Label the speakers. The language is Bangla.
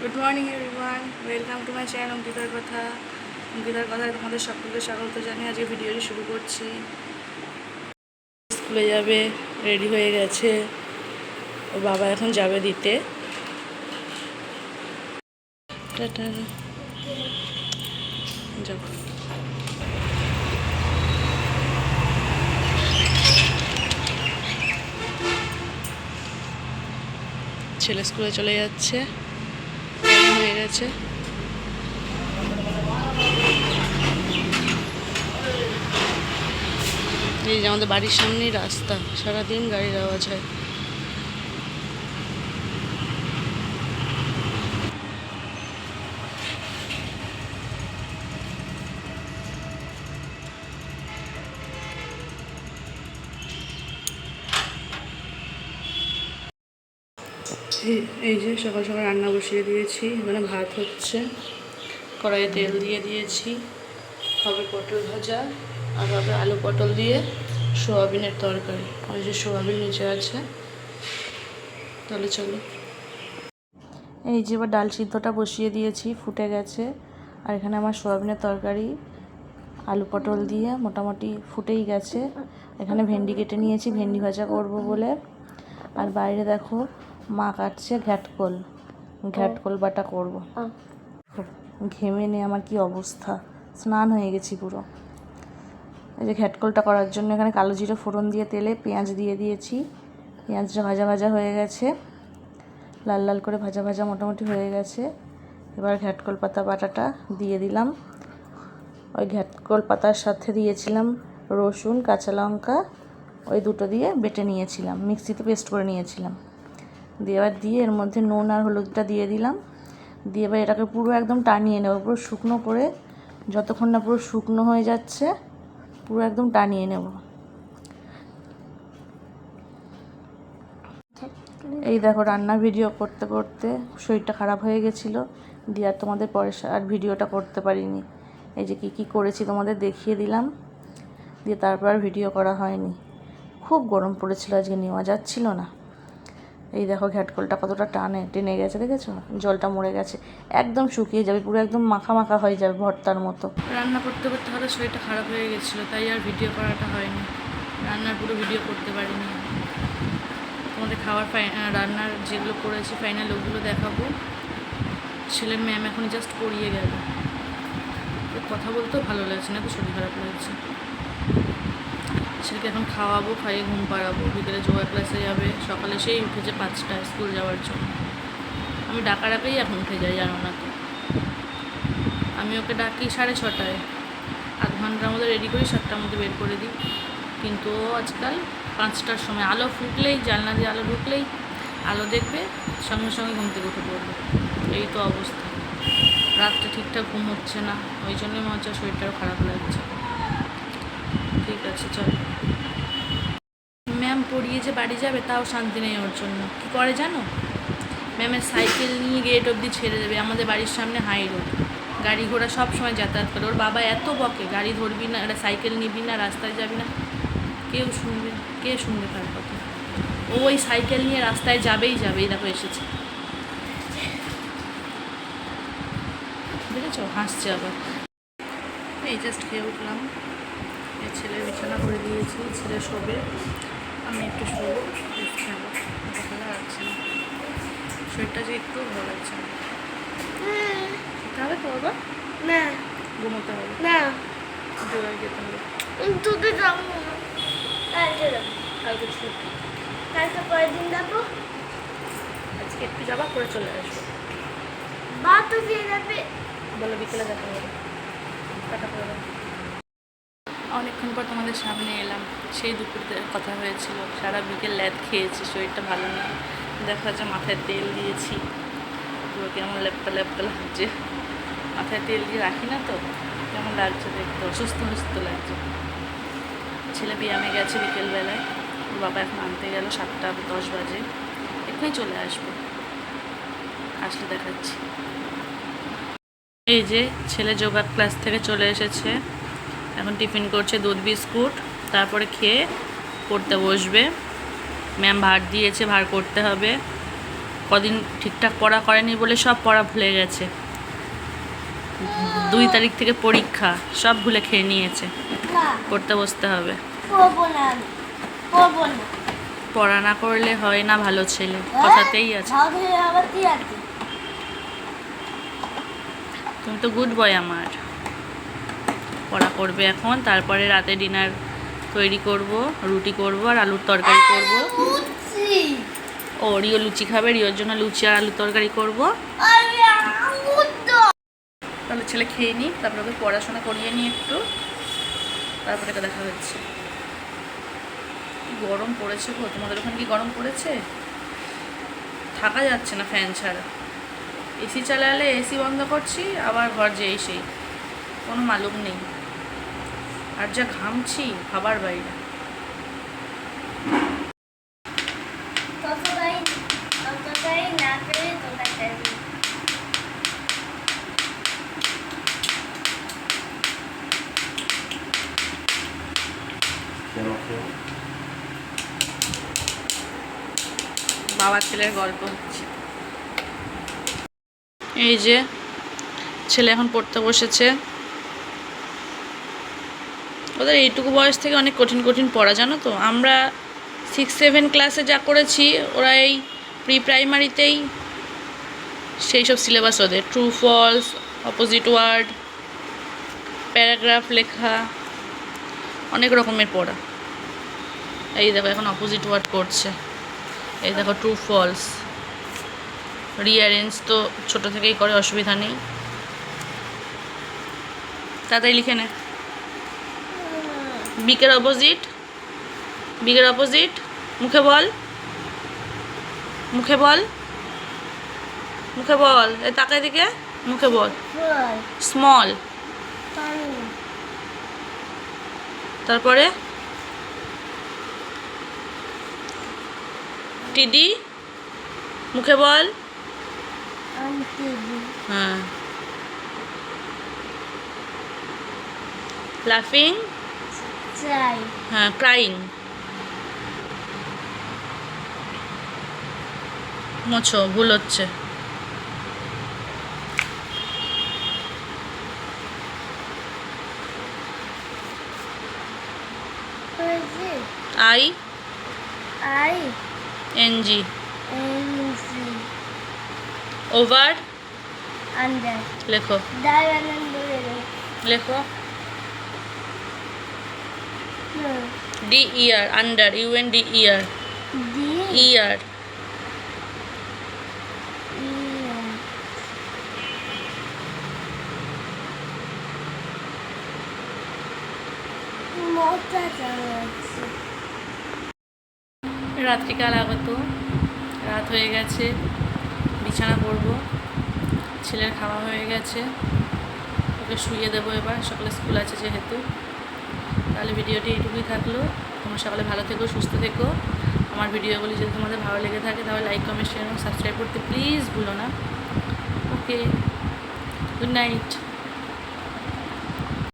Speaker 1: Good morning everyone welcome to my channel অঙ্কিতার কথা অঙ্কিতার কথায় তোমাদের সকলকে স্বাগত জানিয়ে আজকে ভিডিওটি শুরু করছি। স্কুলে যাবে রেডি হয়ে গেছে। ওর বাবা এখন যাবে দিতে। ছেলে স্কুলে চলে যাচ্ছে। গেছে এই যে আমাদের বাড়ির সামনেই রাস্তা সারাদিন গাড়ির আওয়াজ হয়। এই- যে সকাল সকাল রান্না বসিয়ে দিয়েছি এখানে ভাত হচ্ছে। কড়াইয়ে তেল দিয়ে দিয়েছি। হবে পটল ভাজা আর হবে আলু পটল দিয়ে সোয়াবিনের তরকারি। ওই যে সোয়াবিন নিচে আছে, তাহলে চলো। এই যে এবার ডাল সিদ্ধটা বসিয়ে দিয়েছি, ফুটে গেছে। আর এখানে আমার সোয়াবিনের তরকারি, আলু পটল দিয়ে মোটামুটি ফুটেই গেছে। এখানে ভেন্ডি কেটে নিয়েছি, ভেন্ডি ভাজা করব বলে। আর বাইরে দেখো মা কাটছে ঘ্যাটকল। ঘ্যাটকল বাটা করব। ঘেমে নে আমার কি অবস্থা? স্নান হয়ে গেছি পুরো। এই যে ঘ্যাটকলটা করার জন্য এখানে কালো জিরে ফোড়ন দিয়ে তেলে পেঁয়াজ দিয়ে দিয়েছি। পেঁয়াজটা ভাজা ভাজা হয়ে গেছে। লাল লাল করে ভাজা ভাজা মোটামুটি হয়ে গেছে। এবার ঘ্যাটকল পাতা বাটাটা দিয়ে দিলাম। ওই ঘ্যাটকল পাতার সাথে দিয়েছিলাম রসুন কাঁচা লঙ্কা ওই দুটো দিয়ে বেটে নিয়েছিলাম। মিক্সিতে পেস্ট করে নিয়েছিলাম। দিয়ে এবার দিয়ে এর মধ্যে নুন আর হলুদটা দিয়ে দিলাম। দিয়ে এবার এটাকে পুরো একদম টানিয়ে নেব, পুরো শুকনো করে। যতক্ষণ না পুরো শুকনো হয়ে যাচ্ছে, পুরো একদম টানিয়ে নেব। এই দেখো রান্নার ভিডিও করতে করতে শরীরটা খারাপ হয়ে গেছিল। দিয়ে আর তোমাদের পরে আর ভিডিওটা করতে পারিনি। এই যে কী কী করেছি তোমাদের দেখিয়ে দিলাম। দিয়ে তারপর আর ভিডিও করা হয়নি। খুব গরম পড়েছিল আজকে, নেওয়া যাচ্ছিল না। এই দেখো ঘ্যাটকলটা কতটা টানে, টেনে গেছে, দেখেছ? জলটা মরে গেছে। একদম শুকিয়ে যাবে, পুরো একদম মাখা মাখা হয়ে যাবে ভর্তার মতো। রান্না করতে করতে হঠাৎ শরীরটা খারাপ হয়ে গেছিল, তাই আর ভিডিও করাটা হয়নি। রান্নার পুরো ভিডিও করতে পারিনি। তোমাদের খাবার রান্নার যেগুলো করেছি ফাইনাল ওগুলো দেখাবো। ছেলের ম্যাম এখন জাস্ট পড়িয়ে গেল। কথা বলতেও ভালো লাগছে না তো শরীর খারাপ লাগছে। ছেলেকে এখন খাওয়াবো, খাইয়ে ঘুম পাড়াবো। বিকেলে যোগা ক্লাসে যাবে। সকালে সেই উঠেছে পাঁচটায় স্কুল যাওয়ার জন্য। আমি ডাকা আগেই এখন উঠে যাই জানো না তো আমি ওকে ডাকি সাড়ে ছটায়। আধ ঘণ্টার মধ্যে রেডি করি, সাতটার মধ্যে বের করে দিই। কিন্তু আজকাল পাঁচটার সময় আলো ফুটলেই, জানলা দিয়ে আলো ঢুকলেই আলো দেখবে, সঙ্গে সঙ্গে ঘুম থেকে উঠে পড়বে। এই তো অবস্থা। রাতটা ঠিকঠাক ঘুম হচ্ছে না। ওই জন্যই মনে হচ্ছে শরীরটাও খারাপ লাগছে। ঠিক আছে, চলো। ম্যাম পড়িয়ে যে বাড়ি যাবে, তাও শান্তি নেই ওর জন্য। কী করে জানো? ম্যামের সাইকেল নিয়ে গেট অবধি ছেড়ে দেবে। আমাদের বাড়ির সামনে হাই রোড। গাড়ি ঘোড়া সব সময় যাতায়াত করে। ওর বাবা এত বকে, গাড়ি ধরবি না এটা সাইকেল নিবি না, রাস্তায় যাবি না, কেউ শুনবে কে শুনবে তার কথা? ও ওই সাইকেল নিয়ে রাস্তায় যাবেই যাবেই দেখো এসেছে। দেখেছ? হাসছে আবার। এই জাস্ট খেয়ে উঠলাম। ছেলে বিছানা করে দিয়েছি ছেলে শোবে। আমি একটু শোবো রেস্ট ভালো লাগছে না। শরীরটা যে একটু ভালো লাগছে না। তাহলে করব
Speaker 2: না।
Speaker 1: ঘুমোতে হবে।
Speaker 2: না।
Speaker 1: জোগাড় যেতে হবে।
Speaker 2: তোকে যাব কালকে যাব।
Speaker 1: কালকে ছুটি।
Speaker 2: কালকে পরের দিন যাব।
Speaker 1: আজকে একটু যাবা করে চলে আসব।
Speaker 2: বা তো দিয়ে যাবে।
Speaker 1: বলো বিকেলে দেখা হবে। টাটা করে। অনেকক্ষণ পর তোমাদের সামনে এলাম। সেই দুপুরতে কথা হয়েছিল, সারা বিকেল ল্যাদ খেয়েছি, শরীরটা ভালো নেই। দেখা যাচ্ছে মাথায় তেল দিয়েছি। পুরো কেমন লেপটা লেপটা লাগছে। মাথায় তেল দিয়ে রাখি না তো, কেমন লাগছে দেখতে? অসুস্থ অসুস্থ লাগছে। ছেলে ব্যায়ামে গেছে বিকেলবেলায়। ওর বাবা এখন আনতে গেল সাতটা দশ বাজে। এক্ষুনি চলে আসবে। আসলে দেখাচ্ছি। এই যে ছেলে যোগা ক্লাস থেকে চলে এসেছে। এখন টিফিন করছে দুধ বিস্কুট। তারপরে খেয়ে পড়তে বসবে। ম্যাম ভার দিয়েছে ভার করতে হবে। কদিন ঠিকঠাক পড়া করেনি বলে সব পড়া ভুলে গেছে। দুই তারিখ থেকে পরীক্ষা সব ভুলে খেয়ে নিয়েছে। পড়তে বসতে হবে। পড়া না করলে হয় না ভালো ছেলে। কথাতেই
Speaker 2: হয়ে আবার কি আছে?
Speaker 1: তুমি তো গুড বয় আমার। পড়া করবে এখন। তারপরে রাতে ডিনার তৈরি করব, রুটি করব আর আলুর তরকারি করব। ও রিও লুচি খাবে রিওর জন্য লুচি আর আলুর তরকারি করব। তাহলে ছেলে খেয়ে নিই তারপরে ওকে পড়াশোনা করিয়ে নিই একটু। তারপরে দেখা হচ্ছে। গরম পড়েছে গো, তোমাদের ওখানে কি গরম পড়েছে? থাকা যাচ্ছে না ফ্যান ছাড়া। এসি চালালে এসি বন্ধ করছি, আবার ঘর যেই সেই। কোনো মালুম নেই। আর যা ঘামছি খাবার বাইরে।
Speaker 2: ততটাই ততটাই না পেরে ততটাই
Speaker 1: বাবা ছেলের গল্প হচ্ছে। এই যে ছেলে এখন পড়তে বসেছে। ওদের এইটুকু বয়স থেকে অনেক কঠিন কঠিন পড়া, জানো তো? আমরা সিক্স সেভেন ক্লাসে যা করেছি, ওরা এই প্রি প্রাইমারিতেই সেই সব সিলেবাস ওদের। True false opposite word paragraph লেখা, অনেক রকমের পড়া। এই দেখো, এখন অপোজিট ওয়ার্ড করছে। এই দেখো ট্রু ফলস রিঅ্যারেঞ্জ তো ছোট থেকেই করে, অসুবিধা নেই। তাড়াতাড়ি লিখে নে। বিকের অপোজিট বিকের অপোজিট মুখে বল মুখে বল মুখে বল এই তাকায় দিকে মুখে বল। স্মল তারপরে? টিডি মুখে বল। হ্যাঁ। লাফিং
Speaker 2: চাই
Speaker 1: হ্যাঁ ক্রাইং মোছো ভুল হচ্ছে। I
Speaker 2: I
Speaker 1: N G
Speaker 2: N C
Speaker 1: over
Speaker 2: under
Speaker 1: লেখো।
Speaker 2: দয়ানন্দ
Speaker 1: লেখো। D year under U N D year year রাত্রিকাল আগত। রাত হয়ে গেছে বিছানা করব ছেলের খাওয়া হয়ে গেছে। ওকে শুয়ে দেবো এবার সকালে স্কুল আছে যেহেতু। তাহলে ভিডিওটি এইটুকুই থাকল। তোমরা সকালে ভালো থেকো, সুস্থ থেকো। আমার ভিডিওগুলি যদি তোমাদের ভালো লেগে থাকে, তাহলে লাইক কমেন্ট শেয়ার এবং সাবস্ক্রাইব করতে প্লিজ ভুলো না। Okay good night